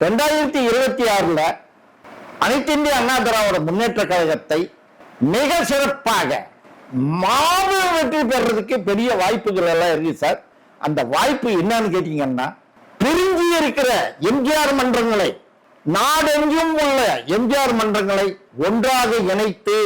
ரெண்டாயிரத்தி இருபத்தி ஆறுல அனைத்து இந்திய அண்ணா திராவிட முன்னேற்ற கழகத்தை மிக சிறப்பாக மாபெரும் வெற்றி பெறதுக்கு பெரிய வாய்ப்புகள் எல்லாம் இருக்கு சார். அந்த வாய்ப்பு என்னன்னு கேட்டீங்கன்னா பிரிஞ்சு இருக்கிற எம்ஜிஆர் மன்றங்களை நாடெங்கும் உள்ள எம்ஜிஆர் மன்றங்களை ஒன்றாக இணைத்து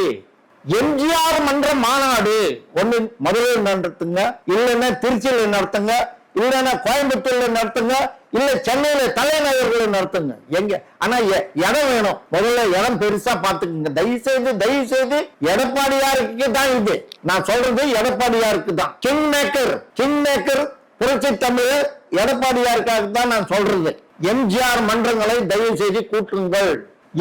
எம்ஜிஆர் மன்ற மாநாடு ஒன்று மதுரையில் நடத்துங்க இல்லைன்னா திருச்சியில் நடத்துங்க இல்லைன்னா கோயம்புத்தூர்ல நடத்துங்க இல்ல சென்னையில தலைநகர்களை நடத்துங்க. எங்க? ஆனா எ- இடம் வேணும். முதல்ல இடம் பெருசா பாத்துக்கோங்க தயவு செய்து தயவு செய்து எடப்பாடியாருக்கு தான் இது. நான் சொல்றது எடப்பாடியாருக்கு தான். கிங் மேக்கர் கிங் மேக்கர் புரட்சி தமிழ் எடப்பாடியாருக்காக தான் நான் சொல்றது. எம்ஜிஆர் மன்றங்களை தயவு செய்து கூட்டுங்கள்.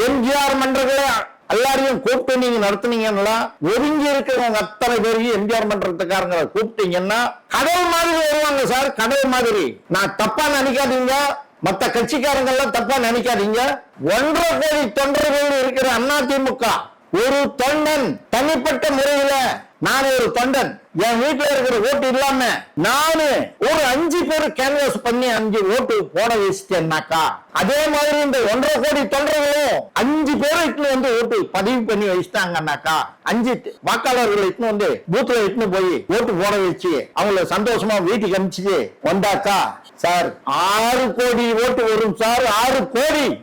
எம்ஜிஆர் மன்றங்களை எல்லாரையும் கூப்பிட்டு நீங்க நடத்துனீங்கன்னா ஒதுங்கி இருக்கிறவங்க அத்தனை பேரையும் எம்ஜிஆர் மன்றத்துக்காரங்களை கூப்பிட்டீங்கன்னா கடவுள் மாதிரி வருவாங்க சார் கடவுள் மாதிரி. நான் தப்பா நினைக்காதீங்க. மற்ற கட்சிக்காரங்க எல்லாம் தப்பா நினைக்காதீங்க. ஒன்றரை கோடி தொண்டர்கள் இருக்கிற அதிமுக ஒரு தொண்டன் தனிப்பட்ட முறையில நான் ஒரு தொண்டன். என் வீட்டுல இருக்கிற ஓட்டு இல்லாம நானு ஒரு அஞ்சு பேர் கேன்வாஸ் பண்ணி அஞ்சு ஓட்டு போட வச்சுட்டேன்னாக்கா அதே மாதிரி இந்த ஒன்றரை கோடி தொண்டர்களும் அஞ்சு பேரை இட்டுன்னு வந்து ஓட்டு பதிவு பண்ணி வச்சுட்டாங்கன்னாக்கா அஞ்சு வாக்காளர்களை இட்டுன்னு வந்து பூத்துல இட்டுன்னு போய் ஓட்டு போட வச்சு அவங்கள சந்தோஷமா வீட்டுக்கு அனுப்பிச்சு வந்தாக்கா சார் ஆறு கோடி ஓட்டு வரும் சார் ஆறு கோடி.